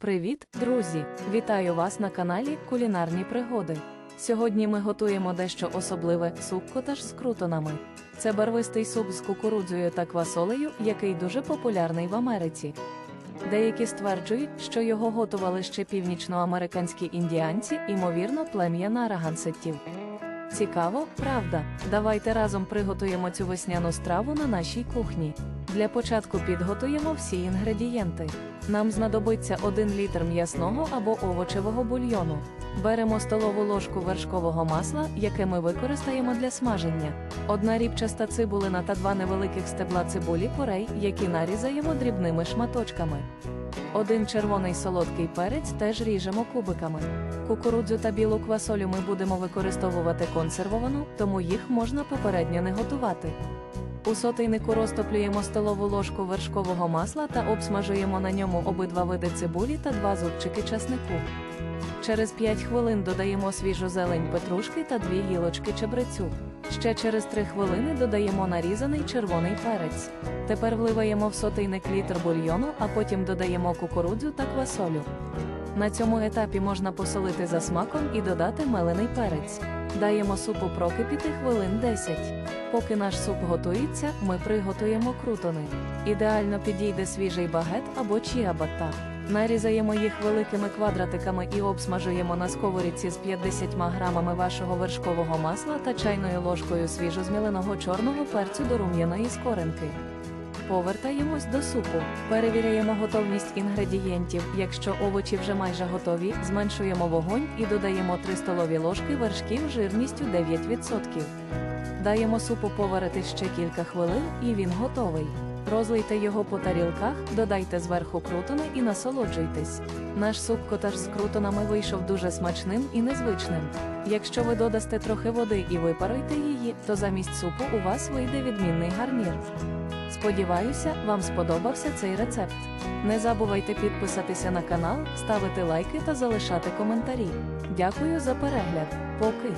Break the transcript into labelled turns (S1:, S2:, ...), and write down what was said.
S1: Привіт, друзі! Вітаю вас на каналі Кулінарні пригоди. Сьогодні ми готуємо дещо особливе суп котаж з крутонами. Це барвистий суп з кукурудзою та квасолею, який дуже популярний в Америці. Деякі стверджують, що його готували ще північноамериканські індіанці, ймовірно, плем'я нарагансеттів. Цікаво, правда. Давайте разом приготуємо цю весняну страву на нашій кухні. Для початку підготуємо всі інгредієнти. Нам знадобиться 1 літр м'ясного або овочевого бульйону. Беремо столову ложку вершкового масла, яке ми використаємо для смаження. Одна рібчаста цибулина та два невеликих стебла цибулі порей, які нарізаємо дрібними шматочками. Один червоний солодкий перець теж ріжемо кубиками. Кукурудзу та білу квасолю ми будемо використовувати консервовану, тому їх можна попередньо не готувати. У сотейнику розтоплюємо столову ложку вершкового масла та обсмажуємо на ньому обидва види цибулі та два зубчики часнику. Через 5 хвилин додаємо свіжу зелень петрушки та дві гілочки чебрецю. Ще через 3 хвилини додаємо нарізаний червоний перець. Тепер вливаємо в сотейник літр бульйону, а потім додаємо кукурудзу та квасолю. На цьому етапі можна посолити за смаком і додати мелений перець. Даємо супу прокипіти хвилин 10. Поки наш суп готується, ми приготуємо крутони. Ідеально підійде свіжий багет або чіабатта. Нарізаємо їх великими квадратиками і обсмажуємо на сковорідці з 50 грамами вашого вершкового масла та чайною ложкою свіжозміленого чорного перцю до рум'яної скоринки. Повертаємось до супу. Перевіряємо готовність інгредієнтів. Якщо овочі вже майже готові, зменшуємо вогонь і додаємо 3 столові ложки вершків жирністю 9%. Даємо супу поварити ще кілька хвилин, і він готовий. Розлийте його по тарілках, додайте зверху крутони і насолоджуйтесь. Наш суп котаж з крутонами вийшов дуже смачним і незвичним. Якщо ви додасте трохи води і випаруєте її, то замість супу у вас вийде відмінний гарнір. Сподіваюся, вам сподобався цей рецепт. Не забувайте підписатися на канал, ставити лайки та залишати коментарі. Дякую за перегляд. Поки.